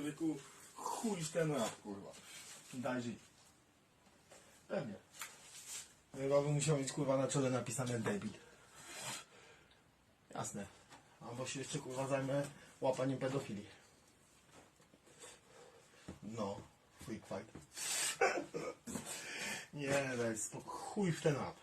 człowieku chuj ten rap, kurwa. Daj żyć. Pewnie. Chyba bym musiał mieć kurwa na czole napisane debit. Jasne. Albo się jeszcze kurwa zajmę łapaniem pedofilii. No, freak fight. Nie, daj spokój. Chuj w ten rap.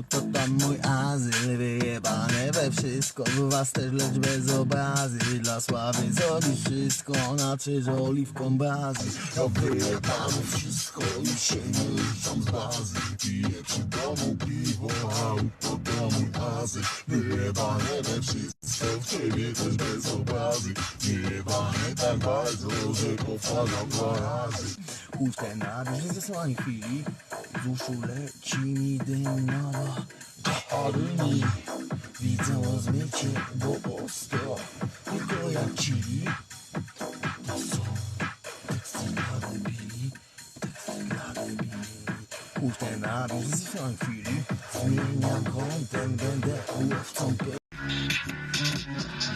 Auto tam mój azyl Wyjebane we wszystko, w was też lecz bez obrazy. Dla sławy zrobić wszystko, na czyż oliwką bazy. To wyjebane wszystko, już się nie ruszam z bazy. Piję przy domu piwo, auto to mój azyl. Wyjebane we wszystko, w ciebie też bez obrazy. Wyjebane tak bardzo, że powtarzam dwa razy Chustę na słani chwili. Z uszu leci mi dym nowa Czarni Widzę rozmycie, bo ostro. Tylko jak ci To są teksty dla debili Teksty dla debili. Chustę na słani chwili. Zmieniam kątem, będę łowcą pe-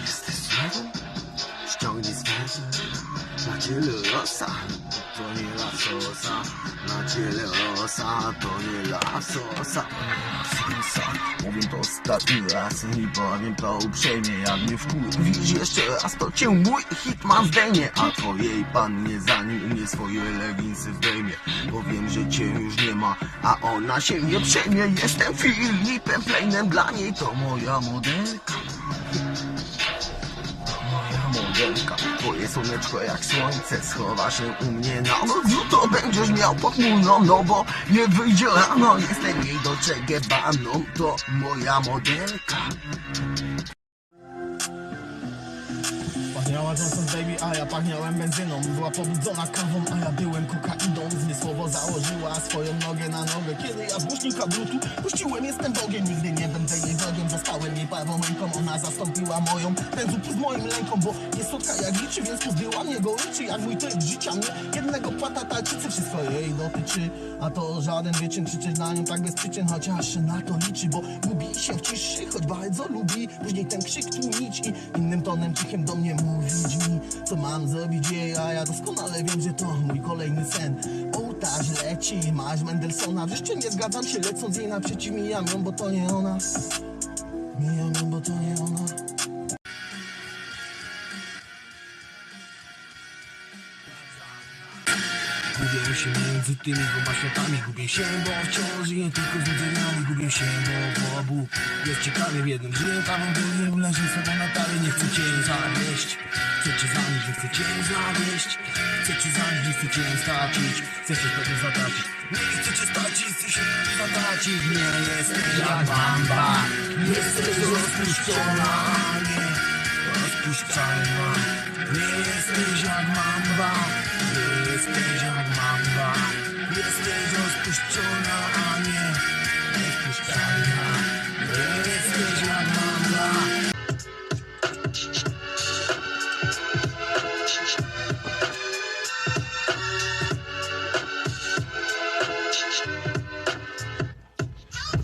Jesteś złego? Ściągnij z węży Na ciele rosa To nie la sosa Na ciele rosa To nie la sosa Sosa. Mówię to ostatni raz i powiem to uprzejmie Jak mnie wkurwisz jeszcze raz to cię mój hitman zdejmie A twojej pannie zanim u mnie swoje leginsy zdejmie. Powiem, że cię już nie ma, a ona się nie przejmie. Jestem Filipem Plainem, dla niej to moja modelka. Moja modelka słoneczko jak słońce schowa się u mnie na noc. To będziesz miał pochmurną, no bo nie wyjdzie rano. Jestem jej do baną, to moja modelka A ja pachniałem benzyną. Była pobudzona kawą, a ja byłem kokainą Zmysłowo założyła swoją nogę na nogę. Kiedy ja z głośnika bluetooth puściłem jestem Bogiem. Nigdy nie będę jej wrogiem, zostałem jej prawą ręką. Ona zastąpiła moją pędzu z moim lęką Bo jest słodka jak liczy, więc pozbyła mnie goryczy Jak mój tryb życia. Mnie, jednego płata talczycy Wszystko jej dotyczy, a to żaden wyczyn Krzyczeć na nią tak bez przyczyn, chociaż na to liczy Bo gubi się w ciszy, choć bardzo lubi. Później ten krzyk tłumić i innym tonem cichym do mnie mówić mi Co mam zrobić jej, a ja doskonale wiem, że to mój kolejny sen. Ołtarz leci, masz Mendelssohna Wreszcie nie zgadzam się, lecąc jej naprzeciw Mijam ją, bo to nie ona. Mijam ją, bo to nie ona Gubię się między tymi dwoma światami Gubię się, bo wciąż żyję tylko z nudzeniami Gubię się, bo po obu jest ciekawie W jednym żyję kawą, w drugim leży sobą na talie Nie chcę cię zawieść Chcę cię zanieść, nie chcę cię zawieść Chcę cię zanieść, nie chcę cię stracić Chcę się wtedy zatacić Nie chcę cię stracić, chcę się zatacić Nie jesteś jak bamba Jesteś rozpuszczona Nie rozpuszczalna. Nie jesteś jak mamba jesteś jak mamba Jesteś rozpuszczona, a nie rozpuszczalna jesteś jak mamba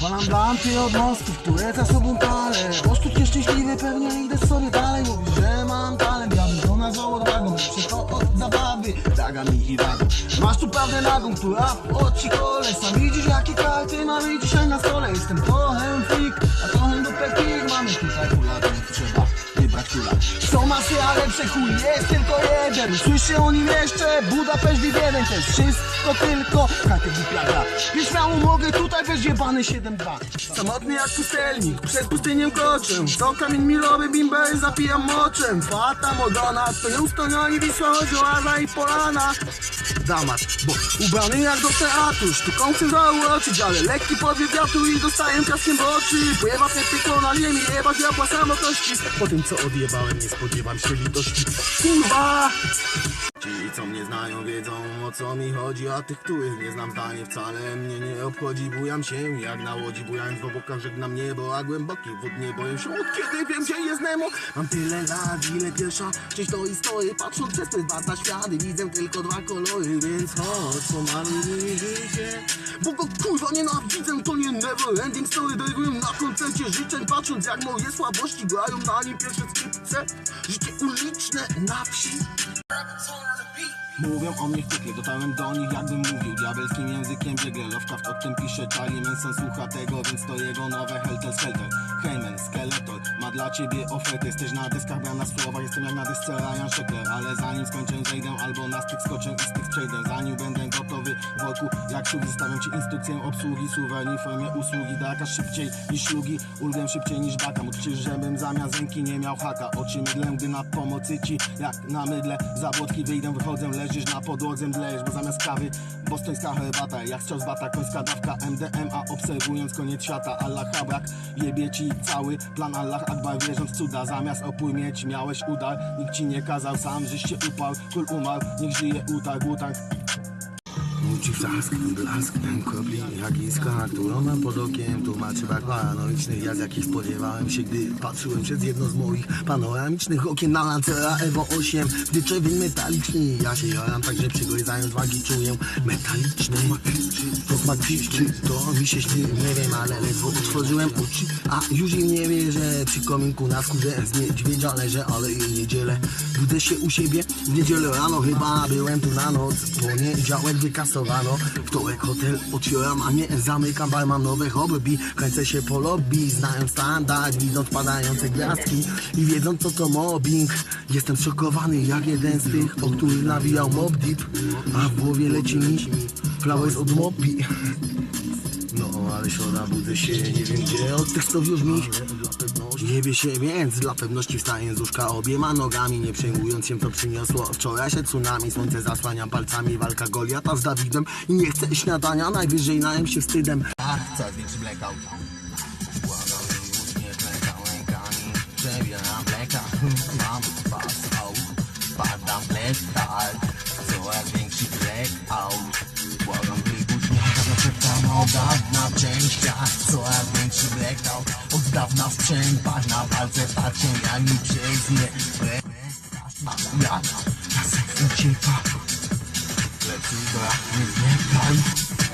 Palam lampy od mostów, które za sobą palę. Oszczut nieszczęśliwy, pewnie idę sobie dalej. Mówisz, że mam talent, to nazwał odwagą Lepsze to od zabawy, daga mi i wagą Masz tu prawdę nagą, która w oczy kole Sam widzisz jakie karty mamy dzisiaj na stole? Jestem trochę jest tylko jeden Słyszy o nim jeszcze. Budapeszt i Wiedeń To jest wszystko tylko karty wypiada I śmiało mogę tutaj weź jebany 7-2 Samotny jak pustelnik, przed pustynią kroczę. To kamień milowy, bimber zapijam moczem. Fata modona, stoją stonioni Wisła, Ozoaza i Polana. Dramat, bo ubrany jak do teatru. Sztuką chcę zauroczyć, ale lekki powiew wiatru I dostaję piaskiem w oczy. Pływa te piekło na ziemi, jebać diabła samotności. Po tym co odjebałem, nie spodziewam się litości Kurwa! Ci, co mnie znają, wiedzą o co mi chodzi, a tych, których nie znam, tanie wcale mnie nie obchodzi. Bujam się jak na łodzi, bujając w obokach, żegnam niebo, a głębokie wód nie boję się. Od kiedy wiem, gdzie jest Nemo? Mam tyle lat, ile pierwsza część to i stoję, patrząc przez te dwa światy, widzę tylko dwa kolory, więc chodź, pomaluj życie. Bo go kurwa nienawidzę, to nie never ending story, dojrzuję na koncercie życzeń, patrząc jak moje słabości grają na nim pierwsze skrzypce. Życie uliczne na wsi. Mówią o mnie wściekle, dotarłem do nich jakbym mówił Diabelskim językiem biegle, Lovecraft o tym pisze Charlie Manson słucha tego, więc to jego nowe Helter Skelter. Heyman, Skeletor, ma dla ciebie ofertę Jesteś na dyskach, bram na słowa, jestem jak na dysce Ryan Sheckler Ale zanim skończę zejdę, albo na styk skoczę i styk przejdę. Zanim będę gotowy wokół, jak szuk Zostawiam ci instrukcję obsługi, suweni w formie usługi Daka szybciej niż szlugi, ulgę szybciej niż baka. Módl żebym zamiast ręki nie miał haka Oczy mydlę, gdy na pomocy ci, jak na mydle Zabłotki wyjdę, wychodzę, leżysz na podłodze, mdlejesz Bo zamiast kawy, bostońska herbata. Jak strzał z bata, końska dawka MDMA Obserwując koniec świata, Allah habrak Jebie ci cały plan. Allah Akbar Wierząc cuda, zamiast opór mieć Miałeś udar, nikt ci nie kazał Sam żeś się uparł, król umarł Niech żyje utarg, utang Muci flask, blask, kropli jak iskra, którą pod okiem Tłumaczy brak paranoicznych, ja z jakich spodziewałem się Gdy patrzyłem przez jedno z moich panoramicznych okien Na Lancera Evo 8, gdy czerwień metaliczny Ja się jaram, także przygryzając wagi czuję metaliczny. To smak piszczy, to mi się śni, nie wiem, ale ledwo otworzyłem oczy A już im nie wierzę, przy kominku na skórze z niedźwiedzia leżę, ale i niedzielę Budzę się u siebie, w niedzielę rano chyba byłem tu na noc Poniedziałek wykasowano, wtorek hotel otwieram, a nie zamykam Barman nowe hobby, kręcę się po lobby Znając standard, widząc padające gwiazdki I wiedząc co to mobbing. Jestem szokowany jak jeden z tych, o których nawijał Mob Deep. A w głowie leci mi flowers od mopi. No, ale środa budzę się, nie wiem gdzie. Od tych sto już mi Jebie się, więc dla pewności wstaję z łóżka obiema nogami Nie przejmując się co przyniosło wczoraj się tsunami. Słońce zasłaniam palcami, walka Goliata z Dawidem I nie chcę śniadania, najwyżej najem się wstydem. Ach, coraz większy blackout. Błagam, już nie klękam rękami Przebieram bleka Mam fast out Padam black dark Coraz większy blackout. Błagam, od dawna w częściach Coraz większy blackout Od dawna w sprzętach Na palce patrzę jak mi przez nie na seks ucieka. Lecz brak nie zniechaj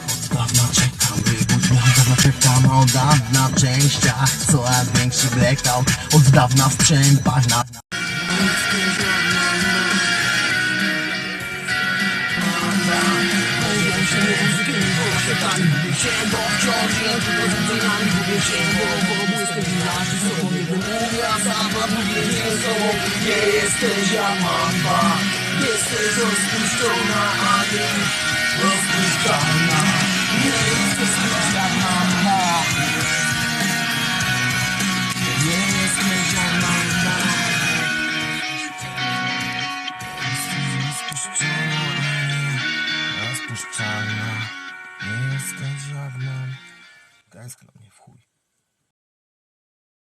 Od dawna czekam, mnie Od dawna czekam, od dawna w częściach Coraz większy blackout Od dawna w sprzętach Na muzykiem, bo się gubię się Bo wciąż jem tylko z widzeniami Gubię się, bo w obu jestem inaczej sobą Jeden mówię, a sam wam mówię nie sobą Nie jesteś jak mamba Jesteś rozpuszczona, a nie rozpuszczalna Nie